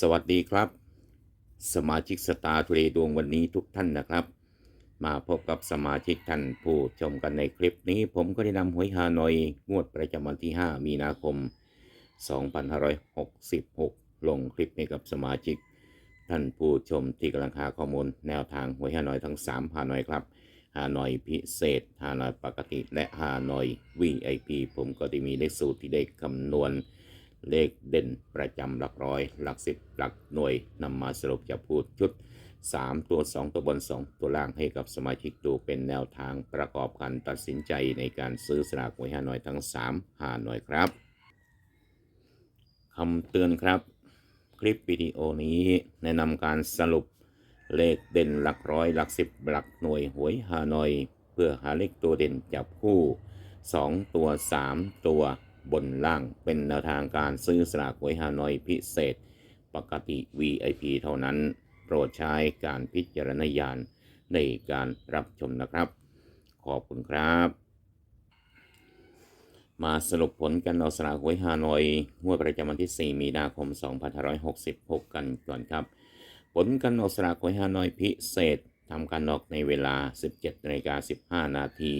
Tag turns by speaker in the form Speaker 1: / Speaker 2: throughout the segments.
Speaker 1: สวัสดีครับ สมาชิกสตาร์ทเรดวงวันนี้ทุกท่านนะครับ มาพบกับสมาชิกท่านผู้ชมกันในคลิปนี้ ผมก็ได้นำหวยฮานอยงวดประจำวันที่ 5 มีนาคม 2566 ลงคลิปให้กับสมาชิก ท่านผู้ชมที่กำลังหาข้อมูลแนวทางหวยฮานอยทั้ง 3 ฮานอยครับฮานอยพิเศษฮานอยปกติและฮานอย VIP ผมก็ได้มีเลขสูตรที่ได้คำนวณ เลขเด่นประจำหลักร้อย หลักสิบหลักหน่วยนำมาสรุปจะพูดชุด 3 ตัว 2 ตัวบน 2 ตัวล่างให้กับสมาชิกดูเป็นแนวทางประกอบการตัดสินใจในการซื้อสลากหวยฮานอยทั้ง3หาหน่วยครับคำเตือนครับ คลิปวิดีโอนี้แนะนำการสรุปเลขเด่นหลักร้อยหลักสิบหลักหน่วยหวยฮานอย เพื่อหาเลขตัวเด่นจับคู่ 2 ตัว 3 ตัว บนล่างเป็นแนวทางการซื้อสลากหวยฮานอยพิเศษ ปกติ VIP เท่านั้น โปรดใช้การพิจารณญาณในการรับชมนะครับ ขอบคุณครับ มาสรุปผลกันเอาสลากหวยฮานอยงวดประจำวันที่ 4 มีนาคม 2566 กันก่อนครับ ผลการออกสลากหวยฮานอยพิเศษทำการออกในเวลา 17นาฬิกา15 นาที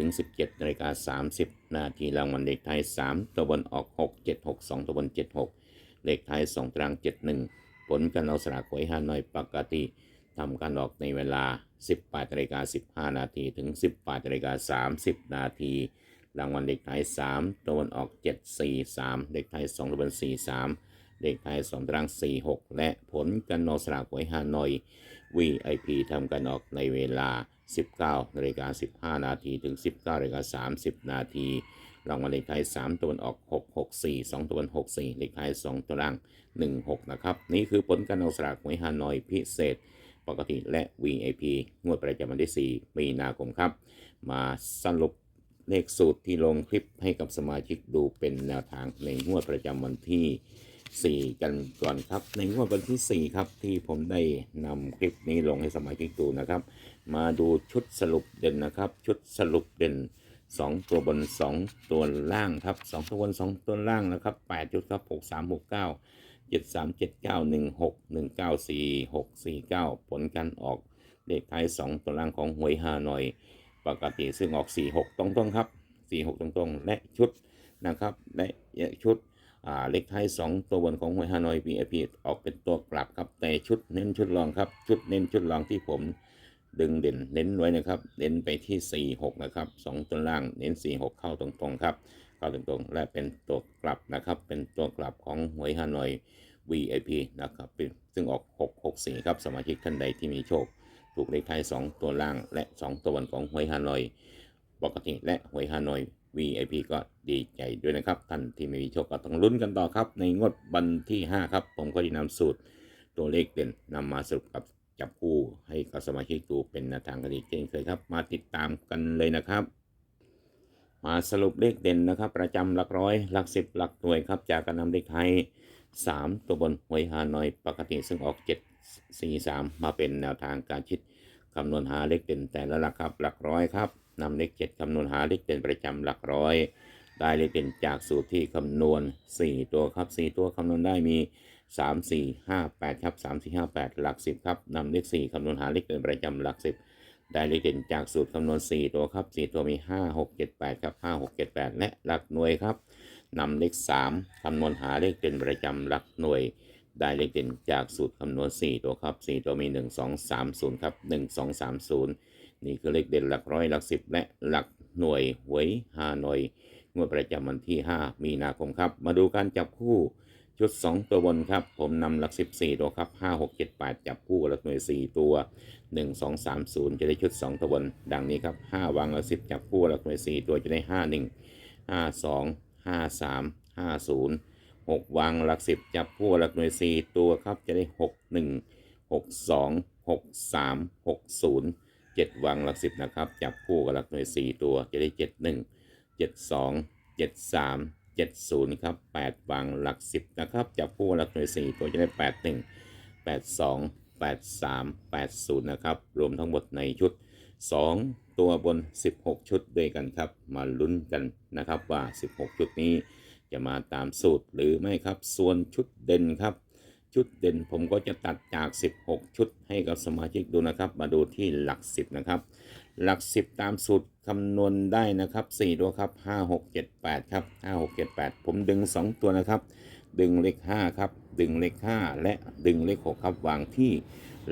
Speaker 1: ถึง 17นาฬิกา30 นาทีรางวัลเลขท้าย3 ตัวบนออก 6 7 6 2 ตัวบน 76 เลขท้าย2ตาราง 71 ผลการออกสลากหวยฮานอยปกติทำการออกในเวลา 18นาฬิกา15 นาทีถึง 18นาฬิกา30 นาทีรางวัลเลขท้าย3 ตัวบนออก 743เลขท้าย2 ตัวบน 43เลขท้าย2ตาราง 46 และผลการออกสลากหวยฮานอย VIP ทำการออกในเวลา 19นาฬิกา15 นาทีถึง 19นาฬิกา30 นาทีรางวัลเลขท้าย3ตัวบนออก 664 2ตัวบน64 เลขท้าย 2 ตัวล่าง 16 นะครับ นี่คือผลการออกสลากหวยฮานอยพิเศษ ปกติและ VIP งวดประจำวันที่ 4 มีนาคมครับ มาสรุปเลขสูตรที่ลงคลิปให้กับสมาชิกดูเป็นแนวทางในงวดประจำวันที่ 4 กันก่อนครับ ในงวดวันที่ 4 ครับ ที่ผมได้นำคลิปนี้ลงให้สมาชิกดูนะครับ มาดูชุดสรุปเด่นนะครับ ชุดสรุปเด่น 2 ตัวบน 2 ตัวล่างครับ 2 ตัวบน 2 ตัวล่างนะครับ8ชุดครับ6 3 6 9 7 3 7 9 1 6 1 9 4 6 4 9 ผลการออกเลขท้าย 2 ตัวล่างของหวยฮานอยปกติซึ่งออก 4 6 ตรงๆครับ 4 6 ตรงๆ และชุดนะครับ และชุด เลขท้าย 2 ตัวบนของหวยฮานอย VIP ออกเป็นตัวกลับครับแต่ชุดเน้นชุดรองครับ ชุดเน้นชุดรองที่ผมดึงเด่นเน้นไว้นะครับเน้นไปที่ 4 6 นะครับ 2 ตัวล่างเน้น 4 6 เข้าตรงๆครับ เข้าตรงๆ และเป็นตัวกลับนะครับ เป็นตัวกลับของหวยฮานอย VIP นะครับเป็นซึ่งออก 664 ครับ สมาชิกท่านใดที่มีโชค ถูกเลขท้าย 2 ตัวล่างและ 2 ตัวบนของหวยฮานอย ปกติและหวยฮานอย VIP ก็ดีใจด้วยนะครับ ท่านที่ไม่มีโชคก็ต้องลุ้นกันต่อครับ ในงวดวันที่ 5 ครับ ผมก็ได้นำสูตรตัวเลขเด่นนำมาสรุปกับจับคู่ให้กับสมาชิกดูเป็นแนวทางกันอีกเช่นเคยครับ มาติดตามกันเลยนะครับ มาสรุปเลขเด่นนะครับ ประจำหลักร้อยหลักสิบหลักหน่วยครับ จากการนำเลขไทย 3 ตัวบนหวยฮานอยปกติซึ่งออก 7 4 3 มาเป็นแนวทางการคิดคำนวณหาเลขเด่นแต่ละหลักครับหลักร้อยครับ นำเลข7คำนวณหาเลขเด่นประจำหลักร้อย ได้เลขเด่นจากสูตรที่คำนวณ 4 ตัวครับ 4 ตัวคำนวณได้มี 3 4 5 8 ครับ 3 4 5 8 หลัก 10 ครับนำเลข4คำนวณหาเลขเด่นประจำหลัก 10 ได้เลขเด่นจากสูตรคำนวณ 4 ตัวครับ 4 ตัวมี 5 6 7 8 ครับ 5 6 7 8 และหลักหน่วยครับนำเลข 3คำนวณหาเลขเด่นประจำหลักหน่วยได้เลขเด่นจากสูตรคำนวณ 4 ตัวครับ 4 ตัวมี 1 2 3 0 ครับ 1 2 3 0 นี่คือเลขเด่นหลักร้อยหลักสิบและหลักหน่วยหวยฮานอยงวดประจำวันที่ 5 มีนาคมครับ มาดูการจับคู่ชุด 2 ตัวบนครับ ผมนำหลัก 14 ตัวครับ 5 6 7 8 จับคู่หลักหน่วย 4 ตัว 1 2 3 0 จะได้ชุด 2 ตัวบน ดังนี้ครับ 5 วางหลัก10 จับคู่หลักหน่วย 4 ตัวจะได้ 5 1 5 2 5 3 5 0 6 วางหลัก 10 จับคู่หลักหน่วย 4 ตัวครับจะได้ 6 1 6 2 6 3 6 0 7 วางหลัก 10 นะครับ จับคู่กับหลักหน่วย 4 ตัวจะได้ 7 1 7 2 7 3 7 0 ครับ 8 วางหลัก 10 นะครับ จับคู่กับหลักหน่วย 4 ตัวจะได้ 8 1 8 2 8 3 8 0 นะครับ รวมทั้งหมดในชุด 2 ตัวบน 16 ชุดด้วยกันครับ มาลุ้นกันนะครับว่า 16 ชุดนี้จะมาตามสูตรหรือไม่ครับ ส่วนชุดเด่นครับ ชุดเด่นผมก็จะตัดจาก 16 ชุดให้กับสมาชิกดูนะครับ มาดูที่หลัก 10 นะครับ หลัก 10 ตามสูตรคำนวณได้นะครับ 4 ตัวครับ 5 6 7 8 ครับ 5 6 7 8 ผมดึง 2 ตัวนะครับ ดึงเลข 5 ครับ ดึงเลข 5 และดึงเลข 6 ครับ วางที่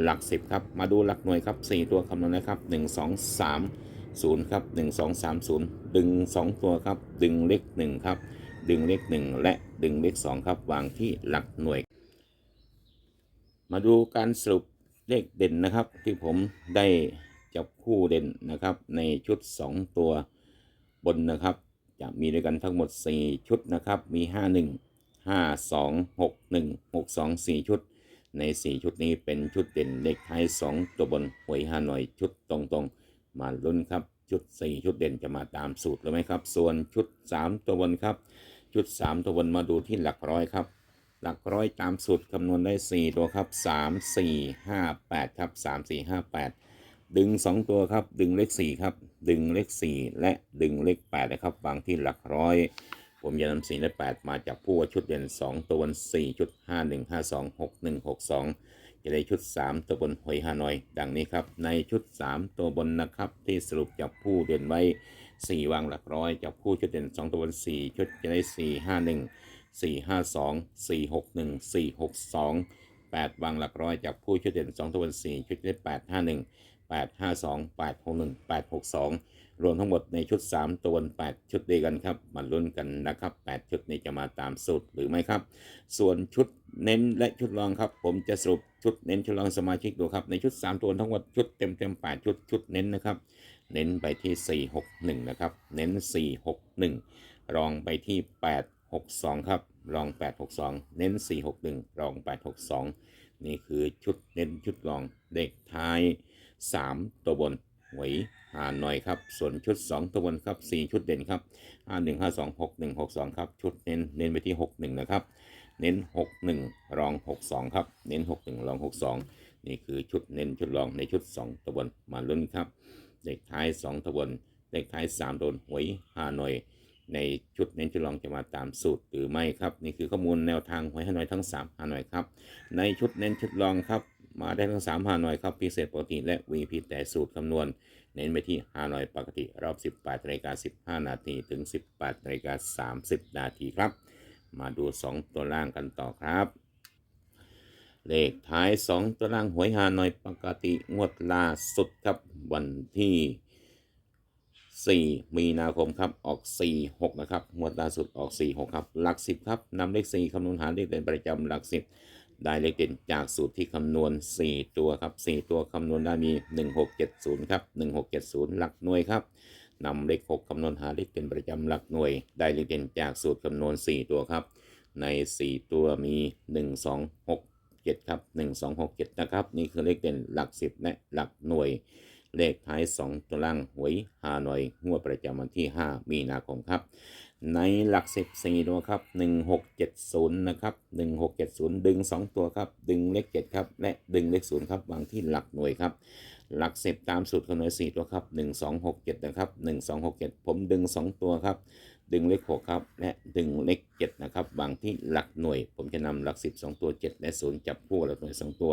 Speaker 1: หลัก 10 ครับ มาดูหลักหน่วยครับ 4 ตัวคำนวณนะครับ 1 2 3 0 ครับ 1 2 3 0 ดึง 2 ตัวครับ ดึงเลข 1 ครับ ดึงเลข 1 และดึงเลข 2 ครับ วางที่หลักหน่วย มาดูการสรุปเลขเด่นนะครับ ที่ผมได้จับคู่เด่นนะครับ ในชุด 2 ตัวบนนะครับ จะมีด้วยกันทั้งหมด 4 ชุดนะครับ มี 5 1 5 2 6 1 6 2 4 ชุด ใน 4 ชุดนี้เป็นชุดเด่นเลขท้าย 2 ตัวบนหวยฮานอยชุดตรงๆ มาลุ้นครับชุด 4 ชุดเด่นจะมาตามสูตรหรือไม่ครับ ส่วนชุด 3 ตัวบนครับ ชุด 3 ตัวบนมาดูที่หลักร้อยครับ หลักร้อยตามสูตรคำนวณได้ 4 ตัวครับ 3 4 5 8 ครับ 3 4 5 8 ดึง 2 ตัวครับ ดึงเลข 4 ครับ ดึงเลข 4 และดึงเลข8นะครับวางที่หลักร้อย ผมจะนำ4และ 8 มาจากผู้ว่าชุดเด่น 2 ตัวบน4ชุด 5 1 5 2 6 1 6 2 จะได้ชุด 3 ตัวบนหวยฮานอย ดังนี้ครับ ในชุด 3 ตัวบนนะครับ ที่สรุปจากผู้เด่นไว้ 4 วางหลักร้อยจากผู้ชุดเด่น 2 ตัวบน4ชุดจะได้ 4 5 1 4 5 2 4 6 1 4 6 2 8 วางหลักร้อยจากผู้ชุดเด่น2ตัวน4ชุดจะได้8 5 1 8 5 2 8 6 1 8 6 2 รวมทั้งหมดในชุด 3 ตัวบน8ชุดเดียกันครับมาลุ้นกันนะครับ 8 ชุดนี้จะมาตามสูตรหรือไม่ครับ ส่วนชุดเน้นและชุดรองครับ ผมจะสรุปชุดเน้นชุดรองสมาชิกดูครับ ในชุด 3 ตัวทั้งหมดชุดเต็มเต็ม8ชุดชุดเน้นนะครับ เน้นไปที่ 4 6 1 นะครับ เน้น 4 6 1 รองไปที่ 8 6 2 ครับ รอง 8 6 2 เน้น 4 6 1 รอง 8 6 2 นี่คือชุดเน้นชุดรองเด็กท้าย 3 ตัวบนหวยหาหน่อยครับ ส่วนชุด 2 ตัวบนครับ 4 ชุดเด่นครับ 5 1 5 2 6 1 6 2 ครับ ชุดเน้นเน้นไปที่ 6 1 นะครับ เน้น 6 1 รอง 6 2 ครับ เน้น 6 1 รอง 6 2 นี่คือชุดเน้นชุดรองในชุด 2 ตัวบนมาลุ้นครับเลขท้าย 2 ตัวบนเลขท้าย3โดนหวยฮานอย ในชุดเน้นชุดรองจะมาตามสูตรหรือไม่ครับ นี่คือข้อมูลแนวทางหวยฮานอยทั้ง3ฮานอยครับ ในชุดเน้นชุดรองครับ มาได้ทั้ง3ฮานอยครับพิเศษปกติและ VP แต่สูตรคำนวณ เน้นไปที่ฮานอยปกติรอบ 18นาฬิกา15 นาทีถึง 18นาฬิกา30 นาทีครับ มาดู 2 ตัวล่างกันต่อครับ เลขท้าย 2 ตัวล่างหวยฮานอยปกติงวดล่าสุดครับวันที่ 4 มีนาคมครับ ออก 4 6 นะครับงวดล่าสุดออก 4 6 ครับ หลัก 10 ครับนำเลข 4 คำนวณหารเลขเด่นประจำหลัก 10 ได้เลขเด่นจากสูตรที่คำนวณ 4 ตัวครับ 4 ตัวคำนวณได้มี 1670 ครับ 1670 หลักหน่วยครับนำเลข 6 คำนวณหาเลขเด่นประจำหลักหน่วย ได้เลขเด่นจากสูตรคำนวณ 4 ตัวครับ ใน 4 ตัวมี 1 2 6 7 ครับ 1 2 6 7 นะครับ นี่คือเลขเด่นหลัก 10 และหลักหน่วย เลขท้าย 2 ตัวล่างหวยฮานอยงวดประจำวันที่ 5 มีนาคมครับ ในหลัก 14 ตัวครับ 1670 นะครับ 1670 ดึง 2 ตัวครับ ดึงเลข 7 ครับ และดึงเลข 0 ครับวางที่หลักหน่วยครับ หลัก 10 ตามสูตรคำนวณ4ตัวครับ 1267 นะครับ 1267 ผมดึง 2 ตัวครับ ดึงเลขหกครับ และดึงเลขเจ็ดนะครับบางที่หลักหน่วย ผมจะนำหลักสิบสองตัวเจ็ดและศูนย์จับคู่หลักหน่วยสองตัว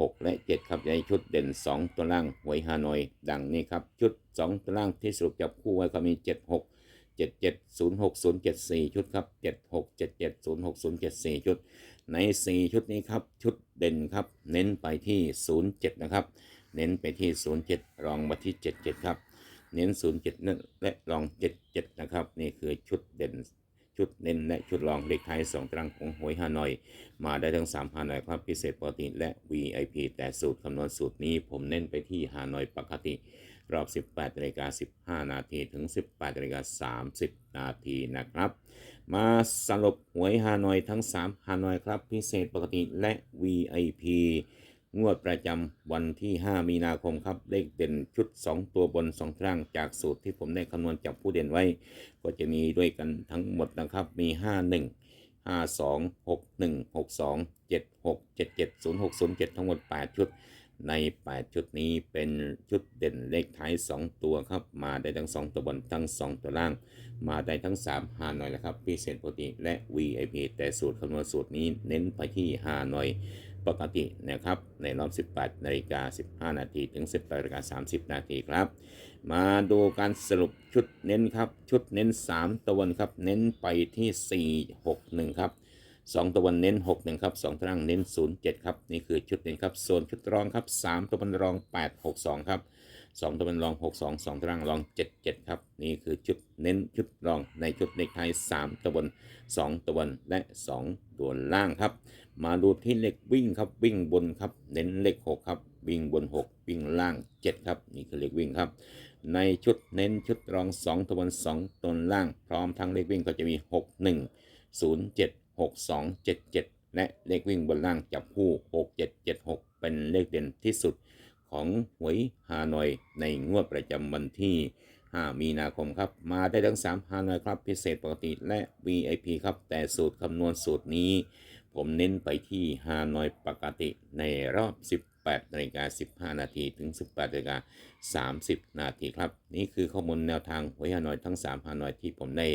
Speaker 1: หกและเจ็ดครับในชุดเด่นสองตัวล่างหวยฮานอย ดังนี้ครับ ชุดสองตัวล่างที่สรุปจับคู่ไว้ก็มีเจ็ดหกเจ็ดเจ็ดศูนย์หกศูนย์เจ็ดสี่ชุดครับเจ็ดหกเจ็ดเจ็ดศูนย์หกศูนย์เจ็ดสี่ชุด ในสี่ชุดนี้ครับ ชุดเด่นครับ เน้นไปที่ศูนย์เจ็ดนะครับ เน้นไปที่ศูนย์เจ็ดรองมาที่เจ็ดเจ็ดครับ เน้น 07นั่นและรอง 77 นะครับ นี่คือชุดเด่นชุดเน้นและชุดรองเลขท้าย2ตารางของหวยฮานอย มาได้ทั้ง3ฮานอยครับพิเศษปกติและ VIP แต่สูตรคำนวณสูตรนี้ผมเน้นไปที่ฮานอยปกติ รอบ 18นาฬิกา15 นาทีถึง 18นาฬิกา30 นาทีนะครับ มาสรุปหวยฮานอยทั้ง3ฮานอยครับ พิเศษปกติและ VIP งวดประจำวันที่ 5 มีนาคมครับ เลขเด่นชุด 2 ตัวบน 2 ครั้งจากสูตรที่ผมได้คำนวณจับผู้เด่นไว้ ก็จะมีด้วยกันทั้งหมดนะครับ มี 51 52 61 62 76 77 06 07 ทั้งหมด 8 ชุด ใน 8 ชุดนี้เป็นชุดเด่นเลขท้าย 2 ตัวครับ มาได้ทั้ง 2 ตัวบนทั้ง 2 ตัวล่าง มาได้ทั้ง3ฮาหน่อยแล้วครับพิเศษปกติและ VIP แต่สูตรคำนวณสูตรนี้เน้นไปที่ฮาหน่อย ปกตินะครับ ในรอบ 18นาฬิกา15 นาทีถึง 18นาฬิกา30 นาทีครับ มาดูการสรุปชุดเน้นครับ ชุดเน้น 3 ตะวันครับ เน้นไปที่ 4 6 1 ครับ 2 ตะวันเน้น 6 1 ครับ 2ตะวล่างเน้น 0 7 ครับ นี่คือชุดเน้นครับ ส่วนชุดรองครับ 3 ตะวันรอง 8 6 2 ครับ 2ตัวบนรอง 6 2 2ตัวล่างรอง 7 7 ครับ นี่คือชุดเน้นชุดรองในชุดเลขท้าย3ตัวบน 2 ตัวบนและ 2 ตัวล่างครับ มาดูที่เลขวิ่งครับวิ่งบนครับ เน้นเลข 6 ครับ วิ่งบน 6 วิ่งล่าง 7 ครับ นี่คือเลขวิ่งครับ ในชุดเน้นชุดรอง 2 ตัวบน 2 ตัวล่าง พร้อมทั้งเลขวิ่งก็จะมี 6 1 0 7 6 2 7 7 และเลขวิ่งบนล่างจับคู่ 6 7 7 6 เป็นเลขเด่นที่สุด ของหวยฮานอยในงวดประจำวันที่ 5 มีนาคมครับ มาได้ทั้ง 3 ฮานอยครับ พิเศษปกติและ VIP ครับ แต่สูตรคำนวณสูตรนี้ ผมเน้นไปที่ฮานอยปกติในรอบ 18นาฬิกา15 นาทีถึง 18นาฬิกา30 นาทีครับ นี่คือข้อมูลแนวทางหวยฮานอยทั้ง 3 ฮานอยที่ผมได้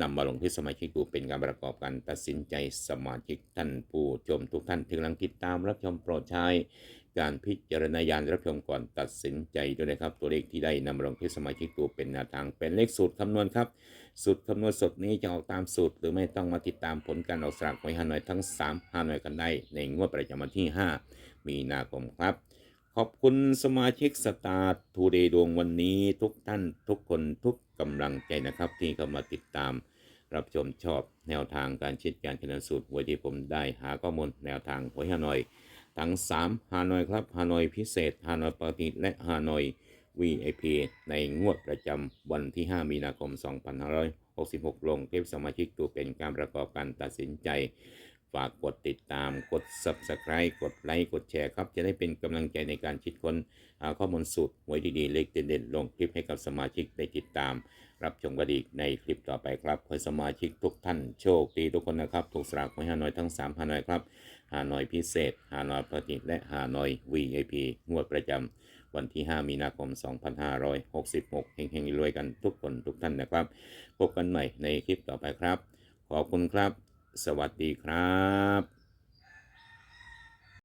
Speaker 1: นำมาลงที่สมาชิกดูเป็นการประกอบการตัดสินใจสมาชิกท่านผู้ชมทุกท่านที่กำลังติดตามรับชมโปรดใช้ การพิจารณาญาณรับชมก่อนตัดสินใจด้วยนะครับ ตัวเลขที่ได้นำลงที่สมาชิกดูเป็นแนวทางเป็นเลขสูตรคำนวณครับ สูตรคำนวณสดนี้จะออกตามสูตร หรือไม่ต้องมาติดตามผลการออกสลากหวยฮานอยทั้ง3ฮานอยกันได้ ในงวดประจำวันที่ 5 มีนาคมครับ ขอบคุณสมาชิกสตาร์ทูเดย์ดวงวันนี้ทุกท่านทุกคนทุกกำลังใจนะครับ ที่เข้ามาติดตามรับชมชอบแนวทางการชิดการคะแนนสูตรหวยที่ผมได้หาข้อมูลแนวทางหวยฮานอย ทั้ง 3 ฮานอยครับ ฮานอยพิเศษ ฮานอยปกติและฮานอย VIP ในงวดประจำวันที่ 5 มีนาคม 2566 ลงเทปสมาชิกตัวเป็นการประกอบการตัดสินใจ ฝากกดติดตาม กด Subscribe กดไลค์ กดแชร์ครับ จะได้เป็นกำลังใจในการคิดค้นหาข้อมูลสูตรหวยดีๆ เลขเด่นๆ ลงคลิปให้กับสมาชิกได้ติดตาม รับชมกันอีกในคลิปต่อไปครับขอสมาชิกทุกท่านโชคดีทุกคนนะครับ ถูกสลากหวยฮานอยทั้ง3ฮานอยครับ ฮานอยพิเศษ ฮานอยปฏิและฮานอย VIP งวดประจำวันที่ 5 มีนาคม 2566เฮงๆรวยกันทุกคนทุกท่านนะครับ พบกันใหม่ในคลิปต่อไปครับ ขอบคุณครับ สวัสดีครับ